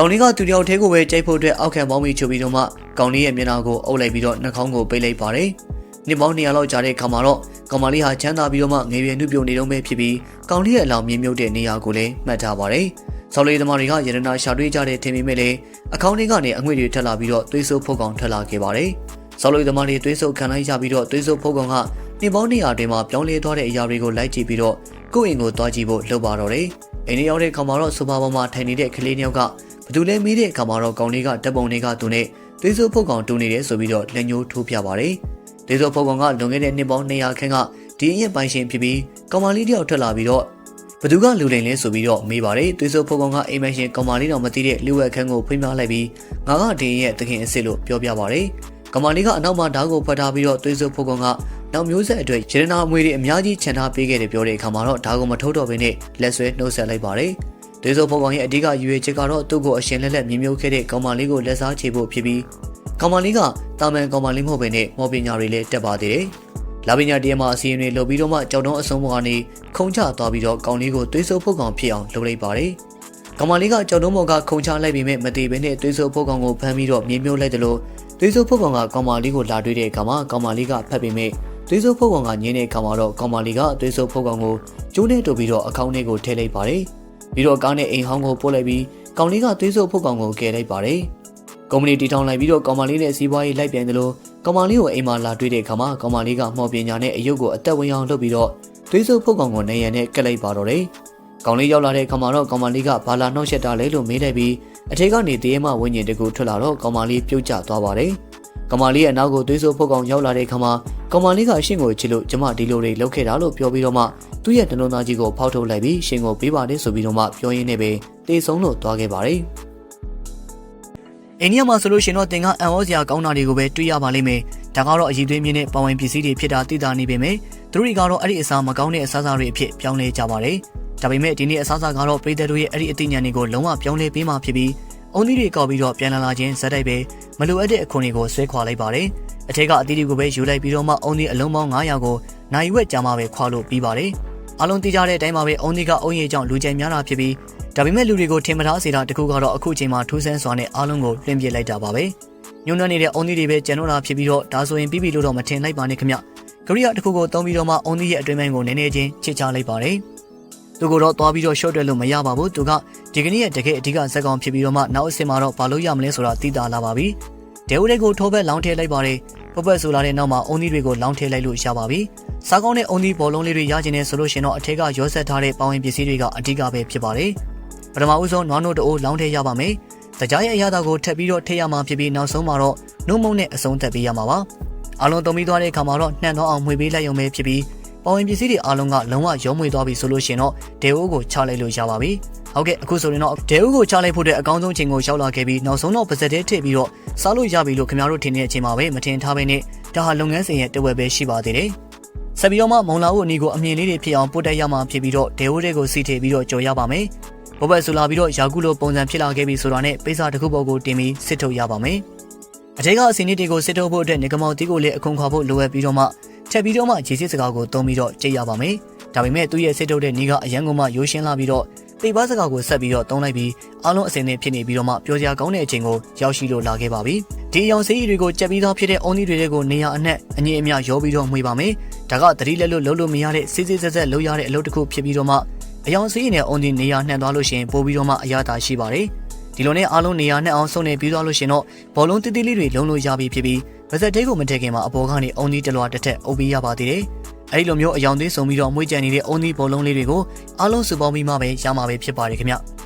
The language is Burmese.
ကောင်လေးကသူတယောက်တည်းကိုပဲကြိုက်ဖို့အတွက်အောက်ခံပေါင်းပြီးချုပ်ပြီးတော့မှကောင်လေးရဲ့မျက်နှာကိုအုပ်လိုက်ပြီးတော့နှာခေါင်းကိုပိတ်လိုက်ပါတယ်။နှစ်ပေါင်း200လောက်ကြာတဲ့ခါမှာတော့ကောင်မလေးဟာချမ်းသာပြီးတော့မှငယ်ရွယ်နှုတ်ပြုံနေတော့ပဲဖြစ်ပြီးကောင်လေးရဲ့အလောင်းမြင်မြုပ်တဲ့နေရာကိုလည်းမှတ်ထားပါတယ်။ဆော်လေးသမားတွေကရတနာရှာတွေ့ကြတဲ့ထင်ပေမဲ့လည်းအကောင့်လေးကနေအငွေ့တွေထက်လာပြီးတော့သွေးဆိုးဖုတ်ကောင်ထွက်လာခဲ့ပါတယ်။ဆော်လေးသမားတွေသွေးဆိုးခံလိုက်ရပြီးတော့သွေးဆိုးဖုတ်ကောင်ကနှစ်ပေါင်း200အတွင်းမှာပြောင်းလဲသွားတဲ့အရာတွေကိုလိုက်ကြည့်ပြီးတော့ကိုယ့်အိမ်ကိုသွားကြည့်ဖို့လှုပ်ပါတော့တယ်။အိမ်ရောက်တဲ့ခါမှာတော့ဆိုဖာပေါ်မှာထိုင်နေတဲ့ကလေးနှစ်ယောက်က ဘသူလဲမေးတဲ့အခါမှာတော့ကောင်လေးကတပ်ပုံလေးကသူနဲ့သွေးစိုးဖုတ်ကောင်တူနေတယ်ဆိုပြီးတော့လက်ညှိုးထိုးပြပါတယ်။သွေးစိုးဖုတ်ကောင်ကလွန်ခဲ့တဲ့နှစ်ပေါင်း200ခန့်ကဒီအရင်ပိုင်ရှင်ဖြစ်ပြီးကောင်မလေးတယောက်ထွက်လာပြီးတော့ဘသူကလူလိန်လဲဆိုပြီးတော့မေးပါတယ်။သွေးစိုးဖုတ်ကောင်ကအိမ်မရှင်ကောင်မလေးတော်မသိတဲ့လူဝက်ခန်းကိုဖိမလိုက်ပြီးငါကဒီရဲ့သခင်အစ်စ်လို့ပြောပြပါတယ်။ကောင်မလေးကအနောက်မှာဓာတ်ကိုဖွက်ထားပြီးတော့သွေးစိုးဖုတ်ကောင်ကနောက်မျိုးဆက်အတွက်ရတနာအမွေတွေအများကြီးခြံထားပေးခဲ့တယ်ပြောတဲ့အခါမှာတော့ဓာတ်ကိုမထုတ်တော့ဘဲနဲ့လက်ဆွဲနှုတ်ဆက်လိုက်ပါတယ်။ ဒေဆိုဖော်ကောင်ရဲ့အဓိကရွေချက်ကတော့သူ့ကိုအရှင်လက်လက်မြင်မြုပ်ခဲ့တဲ့ကောင်မလေးကိုလက်စားချေဖို့ဖြစ်ပြီးကောင်မလေးကတာမန်ကောင်မလေးမဟုတ်ဘဲနဲ့မော်ပညာတွေလည်းတက်ပါသေးတယ်။လာပညာတရားမှာအစီအရင်တွေလုပ်ပြီးတော့မှကြောက်တုံးအစုံပေါ်ကနေခုံချသွားပြီးတော့ကောင်လေးကိုသွေးဆိုးဖုတ်ကောင်ဖြစ်အောင်လုပ်လိုက်ပါတယ်။ကောင်မလေးကကြောက်တုံးပေါ်ကခုံချလိုက်ပြီးမဲ့မတည်ဘဲနဲ့သွေးဆိုးဖုတ်ကောင်ကိုဖမ်းပြီးတော့မြင်မြုပ်လိုက်တယ်လို့သွေးဆိုးဖုတ်ကောင်ကကောင်မလေးကိုလာတွေ့တဲ့အခါမှာကောင်မလေးကဖတ်ပြီးမဲ့သွေးဆိုးဖုတ်ကောင်ကညင်းတဲ့အခါမှာတော့ကောင်မလေးကသွေးဆိုးဖုတ်ကောင်ကိုကျိုးနဲ့တူပြီးတော့အကောင့်ထဲကိုထည့်လိုက်ပါတယ်။ ပြီးတော့ကားနဲ့အိမ်ဟောင်းကိုပို့လိုက်ပြီးကောင်လေးကသွေးဆိုးဖုတ်ကောင်ကိုကယ်လိုက်ပါတယ်။ကုမ္ပဏီတီထောင်လိုက်ပြီးတော့ကောင်မလေးနဲ့စီးပွားရေးလိုက်ပြန်တယ်လို့ကောင်မလေးကိုအိမ်မှာလာတွေ့တဲ့အခါမှာကောင်မလေးကမှော်ပညာနဲ့အယုတ်ကိုအသက်ဝင်အောင်လုပ်ပြီးတော့သွေးဆိုးဖုတ်ကောင်ကိုနေရံနဲ့ကက်လိုက်ပါတော့တယ်။ကောင်လေးရောက်လာတဲ့အခါမှာတော့ကောင်မလေးကဘာလာနှောက်ရက်တာလဲလို့မေးလိုက်ပြီးအထက်ကနေတရေမဝင်းကျင်တကူထွက်လာတော့ကောင်မလေးပြုတ်ကျသွားပါတယ်။ ကောင်မလေးရဲ့နောက်ကိုသွေးဆိုးဖုတ်ကောင်ရောက်လာတဲ့အခါမှာကောင်မလေးကအရှင်ကိုချစ်လို့ကျမဒီလိုတွေလုပ်ခဲ့တာလို့ပြောပြီးတော့မှသူ့ရဲ့တလုံးသားကြီးကိုဖောက်ထုတ်လိုက်ပြီးရှင်ကိုပေးပါတယ်ဆိုပြီးတော့မှပြောရင်းနဲ့ပဲတေဆုံးလို့သွားခဲ့ပါတယ်။အိန္ဒိယမှာဆိုလို့ရှင်တော့တင်ကအန်ဩစရာကောင်းတာတွေကိုပဲတွေ့ရပါလိမ့်မယ်။ဒါကတော့အည်သွေးမြင့်တဲ့ပဝင်ပစ္စည်းတွေဖြစ်တာသိတာနေပေမဲ့သူတို့တွေကတော့အဲ့ဒီအစားမကောင်းတဲ့အစားအစာတွေအဖြစ်ပြောင်းလဲကြပါတယ်။ဒါပေမဲ့ဒီနေ့အစားအစာကတော့ပြည်သက်တို့ရဲ့အဲ့ဒီအသိဉာဏ်တွေကိုလုံးဝပြောင်းလဲပေးမှဖြစ်ပြီးအုံသီးတွေကောက်ပြီးတော့ပြန်လာလာခြင်းဇက်တိုက်ပဲ မလိုအပ်တဲ့အခွန်တွေကိုဆွဲခွာလိုက်ပါတယ်။အထက်ကအသီးတွေကိုပဲယူလိုက်ပြီးတော့မှအုံသီးအလုံးပေါင်း900ကိုနိုင်ဝက်ကြာမှပဲခွာလို့ပြီးပါတယ်။အလုံးသိကြတဲ့အတိုင်းမှာပဲအုံသီးကအုံရည်ကြောင့်လူကျန်များတာဖြစ်ပြီးဒါပေမဲ့လူတွေကိုထင်မထားစေတာတခုကတော့အခုချိန်မှာထူးဆန်းစွာနဲ့အားလုံးကိုလွှင့်ပြလိုက်တာပါပဲ။ညွန့်နှံ့နေတဲ့အုံသီးတွေပဲကျန်တော့တာဖြစ်ပြီးတော့ဒါဆိုရင်ပြီးပြီလို့တော့မထင်လိုက်ပါနဲ့ခင်ဗျ။ကရိယာတစ်ခုကိုသုံးပြီးတော့မှအုံသီးရဲ့အတွင်းပိုင်းကိုနည်းနည်းချင်းချစ်ချလိုက်ပါတယ်။ သူကတော့သွားပြီးတော့ short တက်လို့မရပါဘူးသူကဒီကနေ့ရဲ့တကယ်အဓိကဇက်ကောင်ဖြစ်ပြီးတော့မှနောက်အဆင့်မှာတော့ဘာလို့ရမလဲဆိုတာသိတာလာပါပြီဒဲဦးလေးကိုထိုးဘက်လောင်းထည့်လိုက်ပါတယ်ပုတ်ပတ်ဆိုလာတဲ့နောက်မှာအုံသီးတွေကိုလောင်းထည့်လိုက်လို့ရပါပြီစားကောင်းတဲ့အုံသီးဘောလုံးလေးတွေရကျင်နေဆိုလို့ရှင်တော့အထက်ကရောဆက်ထားတဲ့ပေါဝင်ပစ္စည်းတွေကအဓိကပဲဖြစ်ပါတယ်ပထမဦးဆုံးနွားနို့တအိုးလောင်းထည့်ရပါမယ်တကြားရဲ့အရာသာကိုထပ်ပြီးတော့ထည့်ရမှာဖြစ်ပြီးနောက်ဆုံးမှာတော့နှုတ်မုံနဲ့အဆုံးသက်ပေးရမှာပါအလုံးတုံပြီးသွားတဲ့အခါမှာတော့နှံ့တော့အောင်မှွေပေးလိုက်ရုံပဲဖြစ်ပြီး ပေါ်ဝင်ပစ္စည်းတွေအားလုံးကလုံးဝရုံးမွေသွားပြီဆိုလို့ရှင်တော့ဒေအိုးကိုချလိုက်လို့ရပါပြီ။ဟုတ်ကဲ့အခုဆိုရင်တော့ဒေအိုးကိုချလိုက်ဖို့တဲ့အကောင်းဆုံးချိန်ကိုရောက်လာခဲ့ပြီးနောက်ဆုံးတော့ပါဇက်တဲထည့်ပြီးတော့စားလို့ရပြီလို့ခင်ဗျားတို့ထင်တဲ့အချိန်မှာပဲမထင်ထားဘဲနဲ့ဒါဟာလုပ်ငန်းစဉ်ရဲ့တဝက်ပဲရှိပါသေးတယ်။ဆက်ပြီးတော့မှမုံလာဦးအနီကိုအမြင်လေးတွေဖြစ်အောင်ပို့တက်ရမှာဖြစ်ပြီးတော့ဒေအိုးတွေကိုစီထည့်ပြီးတော့ကြော်ရပါမယ်။ဘောဘက်ဆိုလာပြီးတော့ယာကုလိုပုံစံဖြစ်လာခဲ့ပြီဆိုတာနဲ့ပိစာတစ်ခုပေါ်ကိုတင်ပြီးစစ်ထုတ်ရပါမယ်။အထက်ကအစီအနစ်တွေကိုစစ်ထုတ်ဖို့အတွက်နေကမောင်တီးကိုလည်းအခွန်ခွာဖို့လိုအပ်ပြီးတော့မှ ထပ်ပြီးတော့မှရေစစ်စကားကိုသုံးပြီးတော့ကြိတ်ရပါမယ်။ဒါပေမဲ့သူ့ရဲ့စစ်ထုတ်တဲ့နေကအရန်ကုန်မှရိုးရှင်းလာပြီးတော့တိတ်ပါစကားကိုဆက်ပြီးတော့သုံးလိုက်ပြီးအားလုံးအစင်နဲ့ဖြစ်နေပြီးတော့မှပြောစရာကောင်းတဲ့အချိန်ကိုရောက်ရှိလို့လာခဲ့ပါပြီ။ဒီအယောင်စေးတွေကိုကြက်ပြီးသားဖြစ်တဲ့အုံသီးတွေကိုနေရာအနှက်အငြင်းအမြရောပြီးတော့မှွေပါမယ်။ဒါကသတိလက်လို့လုံးလို့မရတဲ့စစ်စစ်ဆက်ဆက်လုံးရတဲ့အလုပ်တစ်ခုဖြစ်ပြီးတော့မှအယောင်စေးနဲ့အုံသီးနေရာနှံ့သွားလို့ရှိရင်ပို့ပြီးတော့မှအရသာရှိပါတယ်။ဒီလိုနဲ့အားလုံးနေရာနဲ့အောင်ဆုံးနေပြီးသွားလို့ရှင်တော့ဘောလုံးတိတိလေးတွေလုံးလို့ရပြီဖြစ်ပြီး ဗဇက်တဲကိုမထည့်ခင်မှာအပေါ်ကနေအုံသီးတလွာတစ်ထက်အုပ်ပြီးရပါသေးတယ်။အဲဒီလိုမျိုးအယောင်သေးဆုံပြီးတော့မွေးကြံနေတဲ့အုံသီးဘောလုံးလေးတွေကိုအားလုံးစုပေါင်းပြီးမှပဲရမှာပဲဖြစ်ပါတယ်ခင်ဗျ။